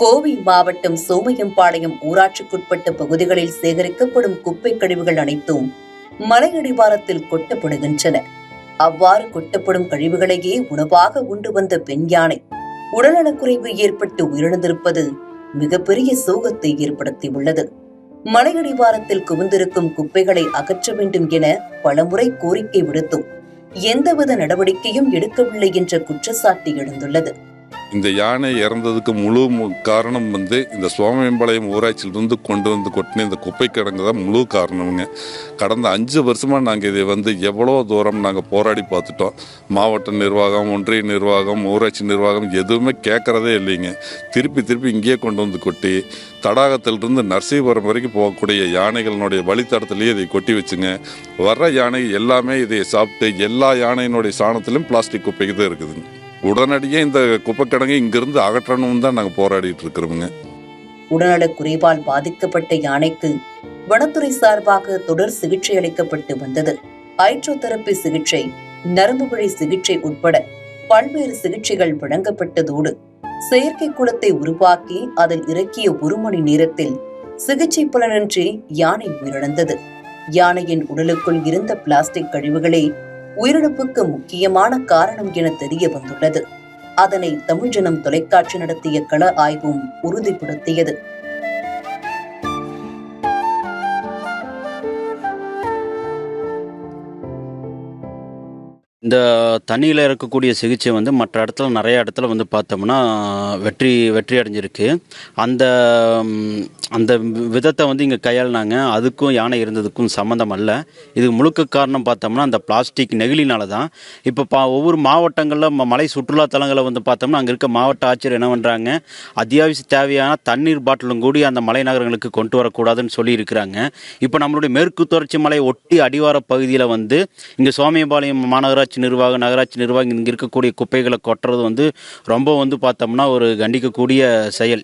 கோவை மாவட்டம் சோமையம்பாளையம் ஊராட்சிக்குட்பட்ட பகுதிகளில் சேகரிக்கப்படும் குப்பை கழிவுகள் அனைத்தும் மலையடிவாரத்தில் கொட்டப்படுகின்றன. அவ்வாறு கொட்டப்படும் கழிவுகளையே உணவாக உண்டு வந்த பெண் யானை உடல்நலக்குறைவு ஏற்பட்டு உயிரிழந்திருப்பது மிகப்பெரிய சோகத்தை ஏற்படுத்தியுள்ளது. மலையடிவாரத்தில் குவிந்திருக்கும் குப்பைகளை அகற்ற வேண்டும் என பலமுறை கோரிக்கை விடுத்தும் எந்தவித நடவடிக்கையும் எடுக்கவில்லை என்ற குற்றச்சாட்டு எழுந்துள்ளது. இந்த யானை இறந்ததுக்கு முழு மு- காரணம் வந்து இந்த சோமயம்பாளையம் ஊராட்சியிலிருந்து கொண்டு வந்து கொட்டின இந்த குப்பை கிடங்கு தான் முழு காரணமுங்க. கடந்த அஞ்சு வருஷமாக நாங்கள் இதை வந்து எவ்வளோ தூரம் நாங்கள் போராடி பார்த்துட்டோம். மாவட்ட நிர்வாகம் ஒன்றிய நிர்வாகம் ஊராட்சி நிர்வாகம் எதுவுமே கேட்குறதே இல்லைங்க. திருப்பி திருப்பி இங்கேயே கொண்டு வந்து கொட்டி தடாகத்திலிருந்து நரசிபுரம் வரைக்கும் போகக்கூடிய யானைகளினுடைய வழித்தடத்துலேயே இதை கொட்டி வச்சுங்க. வர்ற யானை எல்லாமே இதை சாப்பிட்டு எல்லா யானையினுடைய சாணத்திலும் பிளாஸ்டிக் குப்பைக்கு தான் இருக்குதுங்க. உடனடியே இந்த குப்பை இங்கிருந்து அகற்றணும்னு தான் நாங்கள் போராடிட்டு இருக்கிறோமுங்க. உடல்நல குறைவால் பாதிக்கப்பட்ட யானைக்கு வனத்துறை சார்பாக தொடர் சிகிச்சை அளிக்கப்பட்டு வந்தது. ஹைட்ரோதெரபி சிகிச்சை நரம்பு வழி சிகிச்சை உட்பட பல்வேறு சிகிச்சைகள் வழங்கப்பட்டதோடு செயற்கை குளத்தை உருவாக்கி அதில் இறக்கிய ஒரு மணி நேரத்தில் சிகிச்சை பலனின்றி யானை உயிரிழந்தது. யானையின் உடலுக்குள் இருந்த பிளாஸ்டிக் கழிவுகளே உயிரிழப்புக்கு முக்கியமான காரணம் என தெரிய வந்துள்ளது. அதனை தமிழ்ஜனம் தொலைக்காட்சி நடத்திய கள ஆய்வும் உறுதிப்படுத்தியது. இந்த தண்ணியில் இருக்கக்கூடிய சிகிச்சை வந்து மற்ற இடத்துல நிறைய இடத்துல வந்து பார்த்தோம்னா வெற்றி வெற்றி அடைஞ்சிருக்கு. அந்த அந்த விதத்தை வந்து இங்கே கையாளினாங்க. அதுக்கும் யானை இருந்ததுக்கும் சம்மந்தம் அல்ல. இது முழுக்க காரணம் பார்த்தோம்னா அந்த பிளாஸ்டிக் நெகிழினால தான். இப்போ பா ஒவ்வொரு மாவட்டங்களில் ம- மலை சுற்றுலா தலங்களை வந்து பார்த்தோம்னா அங்கே இருக்க மாவட்ட ஆட்சியர் என்ன பண்ணுறாங்க அத்தியாவசிய தேவையான தண்ணீர் பாட்டிலும் கூடி அந்த மலை நகரங்களுக்கு கொண்டு வரக்கூடாதுன்னு சொல்லியிருக்கிறாங்க. இப்போ நம்மளுடைய மேற்கு தொடர்ச்சி மலை ஒட்டி அடிவார பகுதியில் வந்து இங்கே சோமியபாளையம் மாநகராட்சி நிர்வாகம் நகராட்சி நிர்வாகம் இங்கே இருக்கக்கூடிய குப்பைகளை கொட்டுறது வந்து ரொம்ப வந்து பார்த்தோம்னா ஒரு கண்டிக்கக்கூடிய செயல்.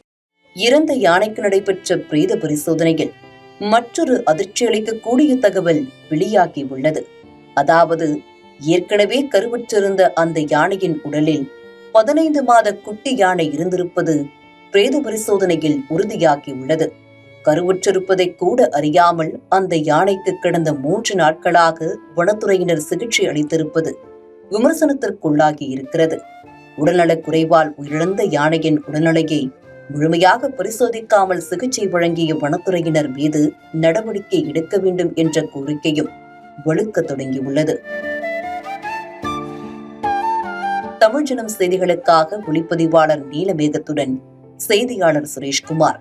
இறந்த யானைக்கு நடைபெற்ற பிரேத பரிசோதனையில் மற்றொரு அதிர்ச்சி அளிக்கக்கூடிய தகவல் வெளியாகி உள்ளது. அதாவது ஏற்கனவே கருவுற்றிருந்த அந்த யானையின் உடலில் பதினைந்து மாத குட்டி யானை இருந்திருப்பது பிரேத பரிசோதனையில் உறுதியாகி உள்ளது. கருவுற்றிருப்பதை கூட அறியாமல் அந்த யானைக்கு கடந்த மூன்று நாட்களாக வனத்துறையினர் சிகிச்சை அளித்திருப்பது விமர்சனத்திற்குள்ளாகி இருக்கிறது உடல்நலக் குறைவால் உயிரிழந்த யானையின் உடல்நிலையை முழுமையாக பரிசோதிக்காமல் சிகிச்சை வழங்கிய வனத்துறையினர் மீது நடவடிக்கை எடுக்க வேண்டும் என்ற கோரிக்கையும் வலுக்க தொடங்கியுள்ளது. தமிழ்ஜனம் செய்திகளுக்காக ஒளிப்பதிவாளர் நீலமேகத்துடன் செய்தியாளர் சுரேஷ்குமார்.